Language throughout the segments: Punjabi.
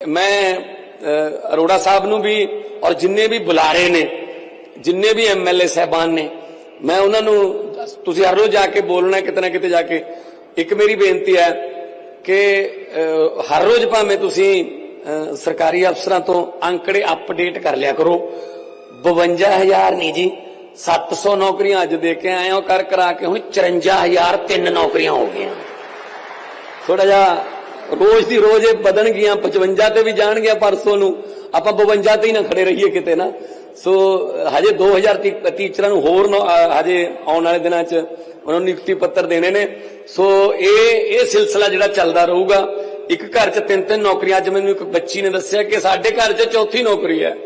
ਮੈਂ ਅਰੋੜਾ ਸਾਹਿਬ ਨੂੰ ਵੀ ਔਰ ਜਿੰਨੇ ਵੀ ਬੁਲਾਰੇ ਨੇ, ਜਿੰਨੇ ਵੀ ਐਮਐਲਏ ਸਹਿਬਾਨ ਨੇ, ਮੈਂ ਉਹਨਾਂ ਨੂੰ ਤੁਸੀਂ ਹਰ ਰੋਜ਼ ਜਾ ਕੇ ਬੋਲਣਾ, ਕਿਤੇ ਨਾ ਕਿਤੇ ਜਾ ਕੇ। ਇੱਕ ਮੇਰੀ ਬੇਨਤੀ ਹੈ ਕਿ ਹਰ ਰੋਜ਼ ਭਾਵੇਂ ਤੁਸੀਂ ਸਰਕਾਰੀ ਅਫਸਰਾਂ ਤੋਂ ਅੰਕੜੇ ਅਪਡੇਟ ਕਰ ਲਿਆ ਕਰੋ। 52000 ਨਹੀਂ ਜੀ 700 ਨੌਕਰੀਆਂ ਅੱਜ ਦੇ ਕੇ ਆਏ ਹਾਂ ਕਰ ਕਰਾ ਕੇ ਹੁਣ 54000 ਤਿੰਨ ਨੌਕਰੀਆਂ ਹੋ ਗਈਆਂ। ਥੋੜਾ ਜਿਹਾ ਰੋਜ਼ ਦੀ ਰੋਜ਼ ਇਹ ਵਧਣਗੀਆਂ 55 ਤੇ ਵੀ ਜਾਣਗੀਆਂ ਪਰਸੋਂ ਨੂੰ। ਆਪਾਂ 52 ਤੇ ਹੀ ਨਾ ਖੜੇ ਰਹੀਏ ਕਿਤੇ ਨਾ। ਸੋ, ਹਜੇ 2000 ਟੀ- ਟੀਚਰਾਂ ਨੂੰ ਹੋਰ ਹਜੇ ਆਉਣ ਵਾਲੇ ਦਿਨਾਂ 'ਚ ਉਹਨਾਂ ਨੂੰ ਨਿਯੁਕਤੀ ਪੱਤਰ ਦੇਣੇ ਨੇ। ਸੋ, ਇਹ ਇਹ ਸਿਲਸਿਲਾ ਜਿਹੜਾ ਚੱਲਦਾ ਰਹੂਗਾ, ਇੱਕ ਘਰ 'ਚ ਤਿੰਨ ਤਿੰਨ ਨੌਕਰੀਆਂ। ਅੱਜ ਮੈਨੂੰ ਇੱਕ ਬੱਚੀ ਨੇ ਦੱਸਿਆ ਕਿ ਸਾਡੇ ਘਰ 'ਚ ਚੌਥੀ ਨੌਕਰੀ ਹੈ।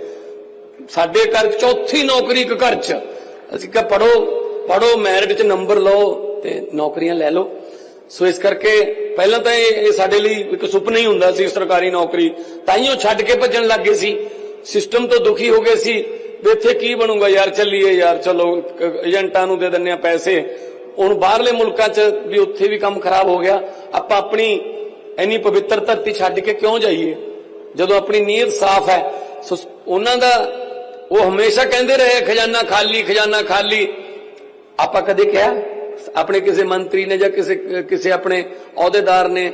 ਸਾਡੇ ਘਰ ਚੌਥੀ ਨੌਕਰੀ ਇੱਕ ਘਰ 'ਚ। ਅਸੀਂ ਕਿਹਾ ਪੜੋ ਪੜੋ ਮੈਰਿਟ 'ਚ ਨੰਬਰ ਲਓ ਤੇ ਨੌਕਰੀਆਂ ਲੈ ਲਓ। ਸੋ ਇਸ ਕਰਕੇ ਪਹਿਲਾਂ ਤਾਂ ਇਹ ਸਾਡੇ ਲਈ ਇੱਕ ਸੁਪਨਾ ਹੀ ਹੁੰਦਾ ਸੀ ਸਰਕਾਰੀ ਨੌਕਰੀ। ਤਾਂ ਹੀ ਉਹ ਛੱਡ ਕੇ ਭੱਜਣ ਲੱਗ ਗਏ ਸੀ। ਸਿਸਟਮ ਤੋਂ ਦੁਖੀ ਹੋ ਗਏ ਸੀ। ਵੀ ਇੱਥੇ ਕੀ ਬਣੂਗਾ? ਯਾਰ ਚੱਲੀਏ, ਯਾਰ ਚਲੋ ਏਜੰਟਾਂ ਨੂੰ ਦੇ ਦਿੰਨੇ ਆ ਪੈਸੇ। ਹੁਣ ਬਾਹਰਲੇ ਮੁਲਕਾਂ 'ਚ ਵੀ ਉੱਥੇ ਵੀ ਕੰਮ ਖਰਾਬ ਹੋ ਗਿਆ। ਆਪਾਂ ਆਪਣੀ ਇੰਨੀ ਪਵਿੱਤਰ ਧਰਤੀ ਛੱਡ ਕੇ ਕਿਉਂ ਜਾਈਏ? ਜਦੋਂ ਆਪਣੀ ਨੀਅਤ ਸਾਫ਼ ਹੈ ਸੋ ਉਹਨਾਂ ਦਾ ਉਹ ਹਮੇਸ਼ਾ ਕਹਿੰਦੇ ਰਹੇ, ਖਜ਼ਾਨਾ ਖਾਲੀ ਖਜ਼ਾਨਾ ਖਾਲੀ। ਆਪਾਂ ਕਦੇ ਕਿਹਾ? ਆਪਣੇ ਕਿਸੇ ਮੰਤਰੀ ਨੇ ਜਾਂ ਕਿਸੇ ਕਿਸੇ ਆਪਣੇ ਅਹੁਦੇਦਾਰ ਨੇ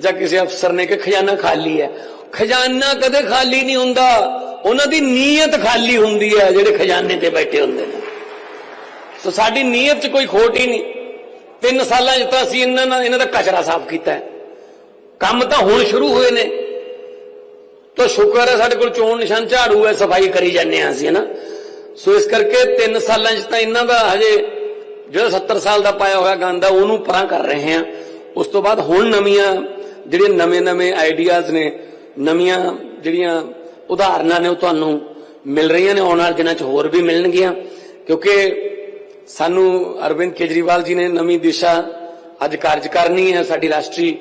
ਜਾਂ ਕਿਸੇ ਅਫਸਰ ਨੇ ਕਿ ਖਜ਼ਾਨਾ ਖਾਲੀ ਹੈ। ਖਜ਼ਾਨਾ ਕਦੇ ਖਾਲੀ ਨਹੀਂ ਹੁੰਦਾ। ਉਹਨਾਂ ਦੀ ਨੀਅਤ ਖਾਲੀ ਹੁੰਦੀ ਹੈ, ਜਿਹੜੇ ਖਜ਼ਾਨੇ ਤੇ ਬੈਠੇ ਹੁੰਦੇ ਨੇ। ਸੋ ਸਾਡੀ ਨੀਅਤ 'ਚ ਕੋਈ ਖੋਟ ਹੀ ਨਹੀਂ। ਤਿੰਨ ਸਾਲਾਂ 'ਚ ਤਾਂ ਅਸੀਂ ਇਹਨਾਂ ਨਾਲ, ਇਹਨਾਂ ਦਾ ਕਚਰਾ ਸਾਫ਼ ਕੀਤਾ ਹੈ। ਕੰਮ ਤਾਂ ਹੁਣ ਸ਼ੁਰੂ ਹੋਏ ਨੇ। ਤਾਂ ਸ਼ੁਕਰ ਹੈ, ਸਾਡੇ ਕੋਲ ਚੋਣ ਨਿਸ਼ਾਨ ਝਾੜੂ ਹੈ, ਸਫ਼ਾਈ ਕਰੀ ਜਾਂਦੇ ਹਾਂ ਅਸੀਂ ਹਨਾ ਸੋ ਇਸ ਕਰਕੇ ਤਿੰਨ ਸਾਲਾਂ 'ਚ ਤਾਂ ਇਹਨਾਂ ਦਾ ਹਜੇ ਜਿਹੜਾ 70 ਸਾਲ ਦਾ ਪਾਇਆ ਹੋਇਆ ਗੰਦ ਆ ਉਹਨੂੰ ਪਰਾਂ ਕਰ ਰਹੇ ਹਾਂ। ਉਸ ਤੋਂ ਬਾਅਦ ਹੁਣ ਨਵੀਆਂ ਜਿਹੜੀਆਂ ਨਵੇਂ-ਨਵੇਂ ਆਈਡੀਆਜ਼ ਨੇ, ਨਵੀਆਂ ਜਿਹੜੀਆਂ ਉਦਾਹਰਨਾਂ ਨੇ ਉਹ ਤੁਹਾਨੂੰ ਮਿਲ ਰਹੀਆਂ ਨੇ, ਆਉਣ ਵਾਲੇ ਦਿਨਾਂ 'ਚ ਹੋਰ ਵੀ ਮਿਲਣਗੀਆਂ। ਕਿਉਂਕਿ ਸਾਨੂੰ ਅਰਵਿੰਦ ਕੇਜਰੀਵਾਲ ਜੀ ਨੇ ਨਵੀਂ ਦਿਸ਼ਾ ਅੱਜ ਕਾਰਜ ਕਰਨੀ ਹੈ ਸਾਡੀ ਰਾਸ਼ਟਰੀ।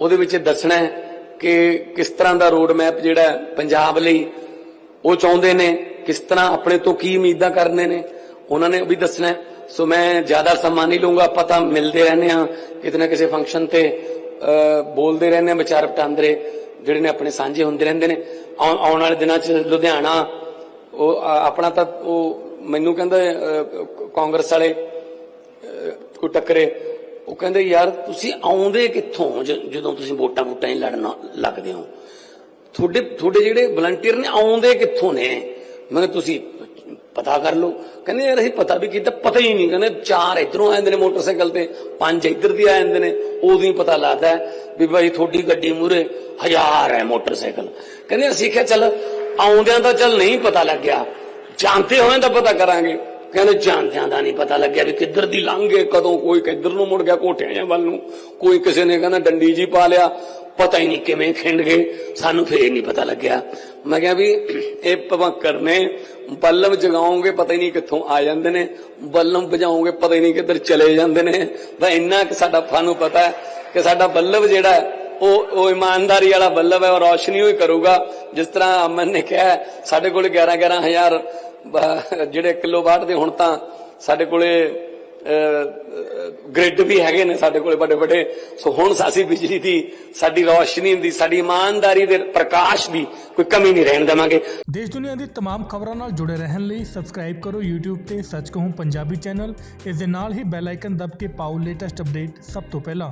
ਉਹਦੇ ਵਿੱਚ ਦੱਸਣਾ ਹੈ ਕਿ ਕਿਸ ਤਰ੍ਹਾਂ ਦਾ ਰੋਡ ਮੈਪ ਜਿਹੜਾ ਪੰਜਾਬ ਲਈ ਉਹ ਚਾਹੁੰਦੇ ਨੇ, ਕਿਸ ਤਰ੍ਹਾਂ ਆਪਣੇ ਤੋਂ ਕੀ ਉਮੀਦਾਂ ਕਰਨੇ ਨੇ। ਉਹਨਾਂ ਨੇ ਉਹ ਵੀ ਦੱਸਣਾ ਹੈ। ਸੋ ਮੈਂ ਜ਼ਿਆਦਾ ਸਮਾਂ ਨਹੀਂ ਲਊਂਗਾ ਆਪਾਂ ਮਿਲਦੇ ਰਹਿੰਦੇ ਹਾਂ ਕਿਤੇ ਨਾ ਕਿਸੇ ਫੰਕਸ਼ਨ ਤੇ ਬੋਲਦੇ ਰਹਿੰਦੇ ਹਾਂ ਵਿਚਾਰ ਵਟਾਂਦਰੇ ਜਿਹੜੇ ਨੇ ਆਪਣੇ ਸਾਂਝੇ ਹੁੰਦੇ ਰਹਿੰਦੇ ਨੇ ਆਉਣ ਵਾਲੇ ਦਿਨਾਂ 'ਚ ਲੁਧਿਆਣਾ ਉਹ ਆਪਣਾ ਤਾਂ ਉਹ ਮੈਨੂੰ ਕਹਿੰਦਾ ਕਾਂਗਰਸ ਵਾਲੇ ਅਹ, ਕੋਈ ਟੱਕਰੇ ਉਹ ਕਹਿੰਦੇ ਯਾਰ ਤੁਸੀਂ ਆਉਂਦੇ ਕਿੱਥੋਂ ਜਦੋਂ ਤੁਸੀਂ ਵੋਟਾਂ ਵੋਟਾਂ ਹੀ ਲੜਨ ਲੱਗਦੇ ਹੋ ਤੁਹਾਡੇ ਤੁਹਾਡੇ ਜਿਹੜੇ ਵਲੰਟੀਅਰ ਨੇ ਆਉਂਦੇ ਕਿੱਥੋਂ ਨੇ ਮੈਂ ਤੁਸੀਂ ਪਤਾ ਕਰ ਲਓ। ਕਹਿੰਦੇ ਯਾਰ ਅਸੀਂ ਪਤਾ ਵੀ ਕੀਤਾ ਪਤਾ ਹੀ ਨਹੀਂ। ਕਹਿੰਦੇ ਚਾਰ ਇਧਰੋਂ ਆ ਨੇ ਮੋਟਰਸਾਈਕਲ ਤੇ, ਪੰਜ ਇੱਧਰ ਦੀ ਆ ਨੇ, ਉਦੋਂ ਹੀ ਪਤਾ ਲੱਗਦਾ ਵੀ ਭਾਈ ਤੁਹਾਡੀ ਗੱਡੀ ਮੂਰੇ ਹਜ਼ਾਰ ਹੈ ਮੋਟਰਸਾਈਕਲ। ਕਹਿੰਦੇ ਅਸੀਂ ਕਿਹਾ, ਚੱਲ ਆਉਂਦਿਆਂ ਤਾਂ ਚੱਲ ਨਹੀਂ ਪਤਾ ਲੱਗਿਆ। ਜਾਂਦੇ ਹੋਏ ਤਾਂ ਪਤਾ ਕਰਾਂਗੇ। ਕਹਿੰਦੇ ਜਾਂਦਿਆਂ ਦਾ ਨਹੀਂ ਪਤਾ ਲੱਗਿਆ ਵੀ ਕਿੱਧਰ ਦੀ ਲੰਘੇ ਕਦੋਂ ਕੋਈ ਕਿੱਧਰ ਨੂੰ ਮੁੜ ਗਿਆ ਕੋਠਿਆਂ ਵੱਲ ਨੂੰ। ਕੋਈ ਕਿਸੇ ਨੇ ਕਹਿੰਦਾ ਡੰਡੀ ਜੀ ਪਾ ਲਿਆ, ਪਤਾ ਹੀ ਨਹੀਂ ਕਿਵੇਂ ਖਿੰਡ ਗਏ, ਸਾਨੂੰ ਫੇਰ ਨਹੀਂ ਪਤਾ ਲੱਗਿਆ। ਮੈਂ ਕਿਹਾ ਵੀ ਇਹ ਭਵੰਕਰ ਨੇ ਬੱਲਮ ਜਗਾਉਂਗੇ, ਪਤਾ ਹੀ ਨਹੀਂ ਕਿੱਥੋਂ ਆ ਜਾਂਦੇ ਨੇ। ਬੱਲਮ ਵਜਾਉਂਗੇ, ਪਤਾ ਹੀ ਨਹੀਂ ਕਿੱਧਰ ਚਲੇ ਜਾਂਦੇ ਨੇ। ਬਸ ਇੰਨਾ ਕਿ ਸਾਡਾ ਸਾਨੂੰ ਪਤਾ ਹੈ ਕਿ ਸਾਡਾ ਬੱਲਬ ਜਿਹੜਾ ਉਹ ਉਹ ਇਮਾਨਦਾਰੀ ਵਾਲਾ ਬੱਲਬ ਹੈ, ਉਹ ਰੌਸ਼ਨੀ ਹੀ ਕਰੂਗਾ। ਜਿਸ ਤਰ੍ਹਾਂ ਅਮਨ ਨੇ ਕਿਹਾ, ਸਾਡੇ ਕੋਲ 11 11000 ਜਿਹੜੇ ਕਿਲੋਵਾਟ ਦੇ ਹੁਣ ਤਾਂ ਸਾਡੇ ਕੋਲੇ ਗ੍ਰਿਡ ਵੀ ਹੈਗੇ ਨੇ ਸਾਡੇ ਕੋਲੇ ਵੱਡੇ ਵੱਡੇ ਸੋ ਹੁਣ ਅਸੀਂ ਬਿਜਲੀ ਦੀ ਸਾਡੀ ਰੌਸ਼ਨੀ ਦੀ ਸਾਡੀ ਇਮਾਨਦਾਰੀ ਦੇ ਪ੍ਰਕਾਸ਼ ਦੀ ਕੋਈ ਕਮੀ ਨਹੀਂ ਰਹਿਣ ਦੇਵਾਂਗੇ ਦੇਸ਼ ਦੁਨੀਆ ਦੀ तमाम ਖਬਰਾਂ ਨਾਲ ਜੁੜੇ ਰਹਿਣ ਲਈ ਸਬਸਕ੍ਰਾਈਬ ਕਰੋ YouTube ਤੇ ਸੱਚ ਕਹੂੰ ਪੰਜਾਬੀ ਚੈਨਲ ਇਸ ਦੇ ਨਾਲ ਹੀ ਬੈਲ ਆਈਕਨ ਦਬ ਕੇ ਪਾਓ ਲੇਟੈਸਟ ਅਪਡੇਟ ਸਭ ਤੋਂ ਪਹਿਲਾਂ